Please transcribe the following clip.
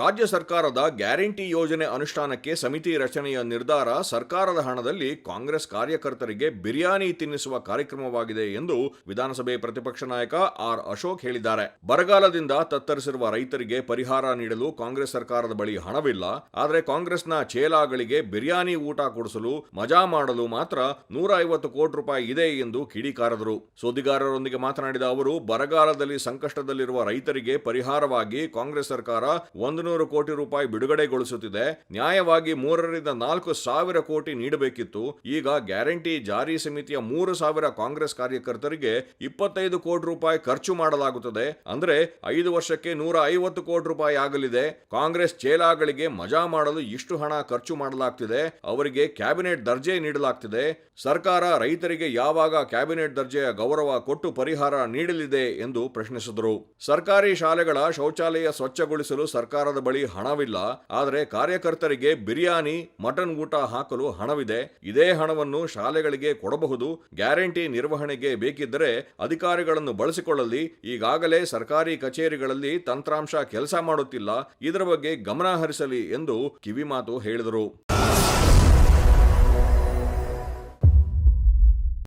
ರಾಜ್ಯ ಸರ್ಕಾರದ ಗ್ಯಾರಂಟಿ ಯೋಜನೆ ಅನುಷ್ಠಾನಕ್ಕೆ ಸಮಿತಿ ರಚನೆಯ ನಿರ್ಧಾರ ಸರ್ಕಾರದ ಹಣದಲ್ಲಿ ಕಾಂಗ್ರೆಸ್ ಕಾರ್ಯಕರ್ತರಿಗೆ ಬಿರಿಯಾನಿ ತಿನ್ನಿಸುವ ಕಾರ್ಯಕ್ರಮವಾಗಿದೆ ಎಂದು ವಿಧಾನಸಭೆ ಪ್ರತಿಪಕ್ಷ ನಾಯಕ ಆರ್ ಅಶೋಕ್ ಹೇಳಿದ್ದಾರೆ. ಬರಗಾಲದಿಂದ ತತ್ತರಿಸಿರುವ ರೈತರಿಗೆ ಪರಿಹಾರ ನೀಡಲು ಕಾಂಗ್ರೆಸ್ ಸರ್ಕಾರದ ಬಳಿ ಹಣವಿಲ್ಲ. ಆದರೆ ಕಾಂಗ್ರೆಸ್ನ ಚೇಲಾಗಳಿಗೆ ಬಿರಿಯಾನಿ ಊಟ ಕೊಡಿಸಲು ಮಜಾ ಮಾಡಲು ಮಾತ್ರ ನೂರ ಐವತ್ತು ಕೋಟಿ ರೂಪಾಯಿ ಇದೆ ಎಂದು ಕಿಡಿಕಾರದರು. ಸುದ್ದಿಗಾರರೊಂದಿಗೆ ಮಾತನಾಡಿದ ಅವರು, ಬರಗಾಲದಲ್ಲಿ ಸಂಕಷ್ಟದಲ್ಲಿರುವ ರೈತರಿಗೆ ಪರಿಹಾರವಾಗಿ ಕಾಂಗ್ರೆಸ್ ಸರ್ಕಾರ ಒಂದು ನೂರು ಕೋಟಿ ರೂಪಾಯಿ ಬಿಡುಗಡೆಗೊಳಿಸುತ್ತಿದೆ. ನ್ಯಾಯವಾಗಿ ಮೂರರಿಂದ ನಾಲ್ಕು ಸಾವಿರ ಕೋಟಿ ನೀಡಬೇಕಿತ್ತು. ಈಗ ಗ್ಯಾರಂಟಿ ಜಾರಿ ಸಮಿತಿಯ ಮೂರು ಸಾವಿರ ಕಾಂಗ್ರೆಸ್ ಕಾರ್ಯಕರ್ತರಿಗೆ ಇಪ್ಪತ್ತೈದು ಕೋಟಿ ರೂಪಾಯಿ ಖರ್ಚು ಮಾಡಲಾಗುತ್ತದೆ. ಅಂದ್ರೆ ಐದು ವರ್ಷಕ್ಕೆ ನೂರ ಐವತ್ತು ಕೋಟಿ ರೂಪಾಯಿ ಆಗಲಿದೆ. ಕಾಂಗ್ರೆಸ್ ಚೇಲಾಗಳಿಗೆ ಮಜಾ ಮಾಡಲು ಇಷ್ಟು ಹಣ ಖರ್ಚು ಮಾಡಲಾಗ್ತಿದೆ. ಅವರಿಗೆ ಕ್ಯಾಬಿನೆಟ್ ದರ್ಜೆ ನೀಡಲಾಗ್ತಿದೆ. ಸರ್ಕಾರ ರೈತರಿಗೆ ಯಾವಾಗ ಕ್ಯಾಬಿನೆಟ್ ದರ್ಜೆಯ ಗೌರವ ಕೊಟ್ಟು ಪರಿಹಾರ ನೀಡಲಿದೆ ಎಂದು ಪ್ರಶ್ನಿಸಿದರು. ಸರ್ಕಾರಿ ಶಾಲೆಗಳ ಶೌಚಾಲಯ ಸ್ವಚ್ಛಗೊಳಿಸಲು ಸರ್ಕಾರದ ಬಳಿ ಹಣವಿಲ್ಲ, ಆದರೆ ಕಾರ್ಯಕರ್ತರಿಗೆ ಬಿರಿಯಾನಿ, ಮಟನ್ ಊಟ ಹಾಕಲು ಹಣವಿದೆ. ಇದೇ ಹಣವನ್ನು ಶಾಲೆಗಳಿಗೆ ಕೊಡಬಹುದು. ಗ್ಯಾರಂಟಿ ನಿರ್ವಹಣೆಗೆ ಬೇಕಿದ್ದರೆ ಅಧಿಕಾರಿಗಳನ್ನು ಬಳಸಿಕೊಳ್ಳಲಿ. ಈಗಾಗಲೇ ಸರ್ಕಾರಿ ಕಚೇರಿಗಳಲ್ಲಿ ತಂತ್ರಾಂಶ ಕೆಲಸ ಮಾಡುತ್ತಿಲ್ಲ. ಇದರ ಬಗ್ಗೆ ಗಮನ ಹರಿಸಲಿ ಎಂದು ಕಿವಿಮಾತು ಹೇಳಿದರು.